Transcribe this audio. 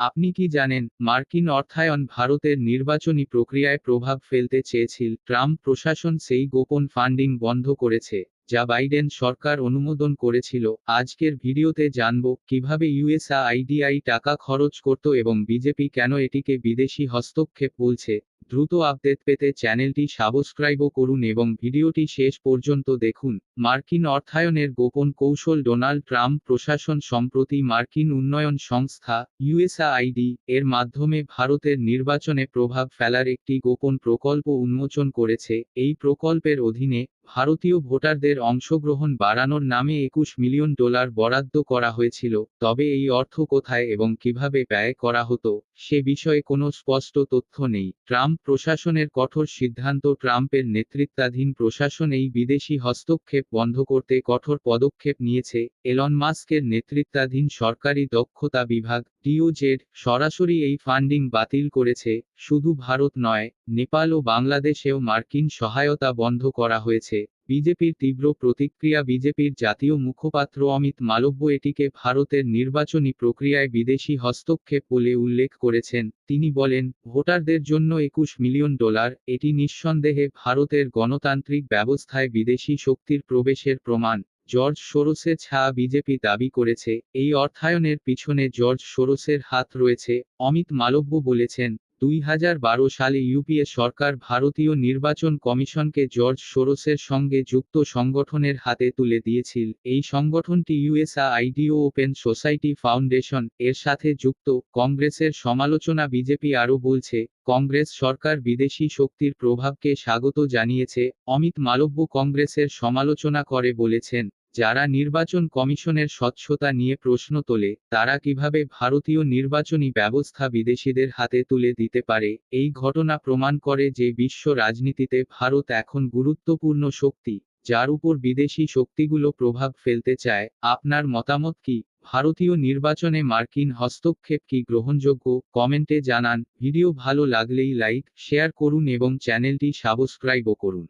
আপনি কি জানেন, মার্কিন অর্থায়ন ভারতের নির্বাচনী প্রক্রিয়ায় প্রভাব ফেলতে চেয়েছিল, ট্রাম্প প্রশাসন সেই গোপন ফান্ডিং বন্ধ করেছে, যা বাইডেন সরকার অনুমোদন করেছিল। আজকের ভিডিওতে জানব, কীভাবে ইউএসআইডিআই টাকা খরচ করত এবং বিজেপি কেন এটিকে বিদেশি হস্তক্ষেপ বলছে। দ্রুত আপডেট পেতে চ্যানেলটি সাবস্ক্রাইবও করুন এবং ভিডিওটি শেষ পর্যন্ত দেখুন। মার্কিন অর্থায়নের গোপন কৌশল ডোনাল্ড ট্রাম্প প্রশাসন সম্প্রতি মার্কিন উন্নয়ন সংস্থা ইউএসআইডি এর মাধ্যমে ভারতের নির্বাচনে প্রভাব ফেলার একটি গোপন প্রকল্প উন্মোচন করেছে। এই প্রকল্পের অধীনে ভারতীয় ভোটারদের অংশগ্রহণ বাড়ানোর নামে একুশ মিলিয়ন ডলার বরাদ্দ করা হয়েছিল, তবে এই অর্থ কোথায় এবং কীভাবে ব্যয় করা হতো, সে বিষয়ে কোনো স্পষ্ট তথ্য নেই। ট্রাম্প প্রশাসনের কঠোর সিদ্ধান্ত, ট্রাম্পের নেতৃত্বাধীন প্রশাসন এই বিদেশি হস্তক্ষেপ বন্ধ করতে কঠোর পদক্ষেপ নিয়েছে, এলন মাস্কের নেতৃত্বাধীন সরকারি দক্ষতা বিভাগ, ডিওজেড, সরাসরি এই ফান্ডিং বাতিল করেছে, শুধু ভারত নয়, নেপাল ও বাংলাদেশেও মার্কিন সহায়তা বন্ধ করা হয়েছে। বিজেপির তীব্র প্রতিক্রিয়া বিজেপির জাতীয় মুখপাত্র অমিত মালব্য এটিকে ভারতের নির্বাচনী প্রক্রিয়ায় বিদেশি হস্তক্ষেপ বলে উল্লেখ করেছেন। তিনি বলেন, ভোটারদের জন্য একুশ মিলিয়ন ডলার, এটি নিঃসন্দেহে ভারতের গণতান্ত্রিক ব্যবস্থায় বিদেশি শক্তির প্রবেশের প্রমাণ। জর্জ সোরোসের ছা বিজেপি দাবি করেছে, এই অর্থায়নের পিছনে জর্জ সোরোসের হাত রয়েছে, অমিত মালব্য বলেছেন। দুই হাজার বারো সালে ইউপিএ সরকার ভারতীয় নির্বাচন কমিশনকে জর্জ সোরোসের সঙ্গে যুক্ত সংগঠনের হাতে তুলে দিয়েছিল। এই সংগঠনটি ইউএসআইডি ও ওপেন সোসাইটি ফাউন্ডেশন এর সাথে যুক্ত। কংগ্রেসের সমালোচনা বিজেপি আরও বলছে, কংগ্রেস সরকার বিদেশি শক্তির প্রভাবকে স্বাগত জানিয়েছে। অমিত মালব্য কংগ্রেসের সমালোচনা করে বলেছেন যারা নির্বাচন কমিশনের স্বচ্ছতা নিয়ে প্রশ্ন তোলে, তারা কীভাবে ভারতীয় নির্বাচনী ব্যবস্থা বিদেশিদের হাতে তুলে দিতে পারে, এই ঘটনা প্রমাণ করে যে বিশ্ব রাজনীতিতে ভারত এখন গুরুত্বপূর্ণ শক্তি, যার উপর বিদেশি শক্তিগুলো প্রভাব ফেলতে চায়। আপনার মতামত কি? ভারতীয় নির্বাচনে মার্কিন হস্তক্ষেপ কি গ্রহণযোগ্য? কমেন্টে জানান। ভিডিও ভালো লাগলেই লাইক, শেয়ার করুন এবং চ্যানেলটি সাবস্ক্রাইবও করুন।